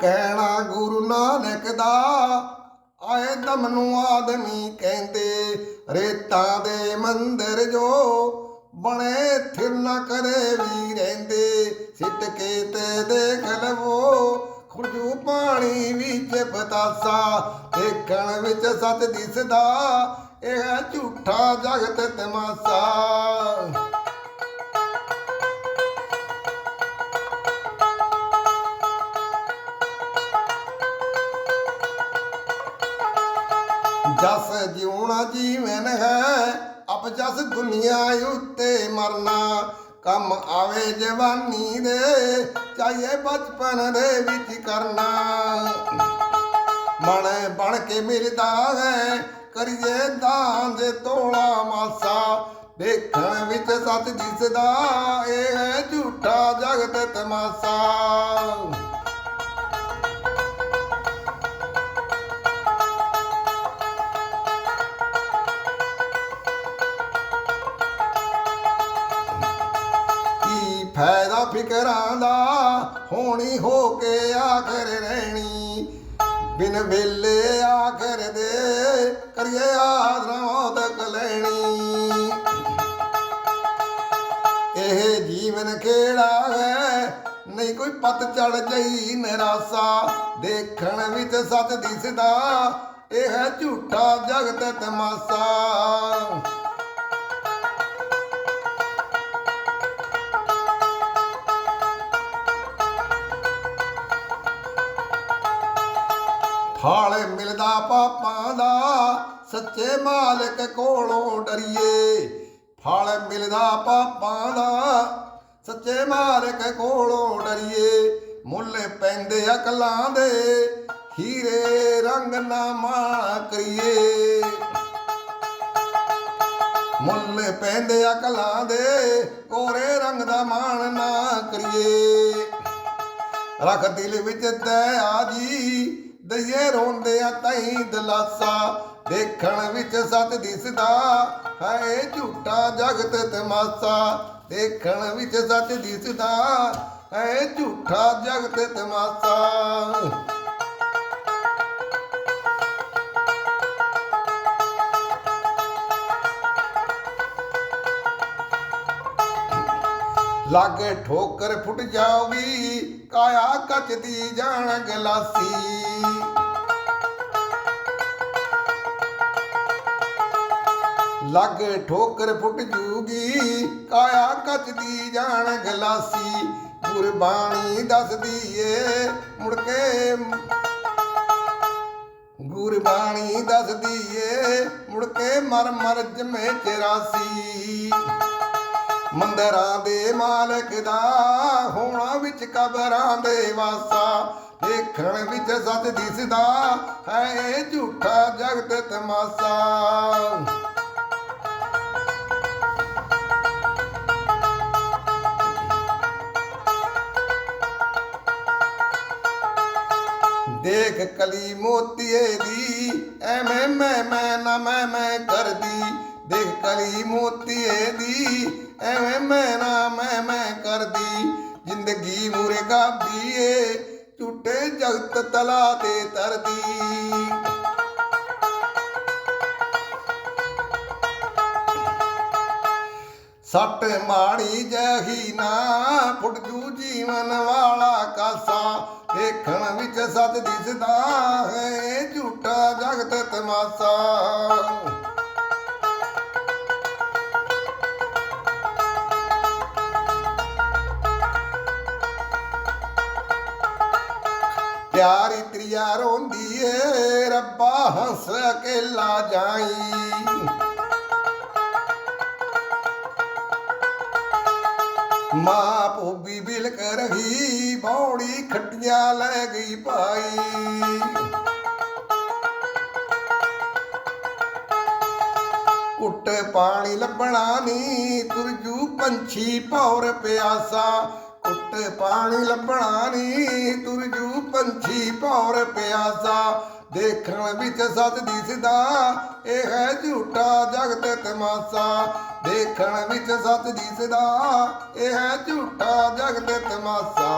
ਕਹਿਣਾ ਗੁਰੂ ਨਾਨਕ ਦਾ। ਆਏ ਦਮ ਨੂੰ ਆਦਮੀ ਕਹਿੰਦੇ, ਰੇਤਾਂ ਦੇ ਮੰਦਰ ਜੋ ਬਣੇ ਥਿਰ ਨਾ ਕਰੇ ਵੀ ਰਹਿੰਦੇ। ਸਿੱਟ ਕੇ ਤੇ ਦੇਖ ਲਵੋ, ਖੁਰਜੂ ਪਾਣੀ ਵਿੱਚ ਬਤਾਸਾ। ਦੇਖਣ ਵਿੱਚ ਸਤ ਦਿਸਦਾ, ਇਹ ਝੂਠਾ ਜਗਤ ਤਮਾਸਾ। ਜਸ ਜਿਉਣਾ ਜੀਵਨ ਹੈ, ਅਬ ਜਸ ਦੁਨੀਆ ਉੱਤੇ ਮਰਨਾ। ਕੰਮ ਆਵੇ ਜਵਾਨੀ ਦੇ ਚਾਹੀਏ ਬਚਪਨ ਦੇ ਵਿੱਚ ਕਰਨਾ। ਮਨ ਬਣ ਕੇ ਮਿਲਦਾ ਹੈ, ਕਰੀਏ ਦਾਨ ਦੇ ਤੋਲਾ ਮਾਸਾ। ਦੇਖਣ ਵਿੱਚ ਸੱਚ ਦਿਸਦਾ ਇਹ ਹੈ ਝੂਠਾ ਜਗਤ ਤਮਾਸਾ। ਫਾਇਦਾ ਫਿਕਰਾਂ ਦਾ ਹੋਣੀ ਹੋ ਕੇ ਆਖਰ ਰਹਿਣੀ। ਬਿਨ ਵੇਲੇ ਆਖਰ ਦੇ ਕਰੀਏ ਆਦਰਾਤ ਕਲੈਣੀ ਇਹ ਜੀਵਨ ਕਿਹੜਾ ਹੈ? ਨਹੀਂ ਕੋਈ ਪਤ ਚੜ ਜਈ ਨਿਰਾਸਾ। ਦੇਖਣ ਵਿੱਚ ਸੱਚ ਦਿਸਦਾ, ਇਹ ਹੈ ਝੂਠਾ ਜਗਤ ਤਮਾਸਾ। ਫਲ ਮਿਲਦਾ ਪਾਪਾਂ ਦਾ, ਸੱਚੇ ਮਾਲਕ ਕੋਲੋਂ ਡਰੀਏ। ਫਲ ਮਿਲਦਾ ਪਾਪਾਂ ਦਾ, ਸੱਚੇ ਮਾਲਕ ਕੋਲੋਂ ਡਰੀਏ। ਮੁੱਲ ਪੈਂਦੇ ਅਕਲਾਂ ਦੇ, ਹੀਰੇ ਰੰਗ ਨਾ ਮਾ ਕਰੀਏ ਮੁੱਲ ਪੈਂਦੇ ਅਕਲਾਂ ਦੇ ਕੋਰੇ ਰੰਗ ਦਾ ਮਾਣ ਨਾ ਕਰੀਏ। ਰੱਖ ਦਿਲ ਵਿੱਚ ਦਇਆ ਜੀ ਦਈਏ ਰੋਂਦੇ ਆ ਦਲਾਸਾ ਦੇਖਣ ਵਿੱਚ ਸੱਚ ਦਿਸਦਾ ਹੈ ਇਹ ਜਗਤ ਤਮਾਸਾ ਦੇਖਣ ਵਿੱਚ ਸੱਚ ਦਿਸਦਾ ਹੈ ਝੂਠਾ ਜਗਤ ਤਮਾਸਾ। ਲਾਗੇ ਠੋਕਰ ਫੁੱਟ ਜਾਊਗੀ, ਕਾਇਆ ਕੱਚ ਦੀ ਜਾਣ ਗਲਾਸੀ। ਲਾਗੇ ਠੋਕਰ ਫੁੱਟ ਜੂਗੀ, ਕਾਇਆ ਕੱਚ ਜਾਣ ਗਲਾਸੀ। ਗੁਰਬਾਣੀ ਦੱਸਦੀ ਏ ਮੁੜ ਕੇ ਗੁਰਬਾਣੀ ਦੱਸਦੀ ਏ ਮੁੜ ਕੇ ਮਰ ਮਰ ਜਮੇ 84 ਮੰਦਰਾਂ ਦੇ ਮਾਲਕ ਦਾ ਹੋਣਾ ਵਿੱਚ ਕਬਰਾਂ ਦੇ ਵਾਸਾ। ਦੇਖਣ ਵਿੱਚ ਸੱਚ ਦਿਸਦਾ, ਹੈ ਝੂਠਾ ਜਗਤ ਤਮਾਸਾ। ਦੇਖ ਕਲੀ ਮੋਤੀਏ ਦੀ। ਐਵੇਂ ਮੈਂ ਮੈਂ ਨਾ ਮੈਂ ਮੈਂ ਕਰਦੀ। ਦੇਖ ਕਲੀ ਮੋਤੀਏ ਦੀ। ਐਵੇਂ ਮੈਂ ਨਾ ਮੈਂ ਮੈਂ ਕਰਦੀ। ਜ਼ਿੰਦਗੀ ਮੂਰੇ ਗਾਬੀ ਏ ਝੂਠੇ ਜਗਤ ਤਲਾ ਤੇ ਤਰਦੀ। ਸੱਟ ਮਾੜੀ ਜਹੀ ਨਾ, ਫੁੱਟ ਜੂ ਜੀਵਨ ਵਾਲਾ ਕਾਸਾ। ਦੇਖਣ ਵਿੱਚ ਸੱਚ ਦਿਸਦਾ ਹੈ, ਝੂਠਾ ਜਗਤ ਤਮਾਸਾ। ਪਿਆਰੀ ਤ੍ਰਿਆ ਰੋਂਦੀ ਏ, ਰੱਬਾ ਹੱਸ ਅਕੇਲਾ ਜਾਈ। ਮਾਂ ਭੋਗੀ ਬਿਲ ਰਹੀ, ਬੌੜੀ ਖੱਟੀਆਂ ਲੈ ਗਈ ਭਾਈ। ਕੁੱਟ ਪਾਣੀ ਲੱਭਣਾ ਨੀ ਤੁਰਜੂ ਪੰਛੀ ਭੌਰ ਪਿਆਸਾ। ਕੁੱਟ ਪਾਣੀ ਲੱਭਣਾ ਨੀ ਤੁਰਜੂ ਪੰਛੀ ਭੌਰ ਪਿਆਸਾ। ਦੇਖਣ ਵਿੱਚ ਸੱਚ ਦਿਸਦਾ ਇਹ ਹੈ ਝੂਠਾ ਜਗਤ ਤਮਾਸਾ। ਦੇਖਣ ਵਿੱਚ ਸੱਚ ਦਿਸਦਾ ਇਹ ਹੈ ਝੂਠਾ ਜਗਤ ਤਮਾਸਾ।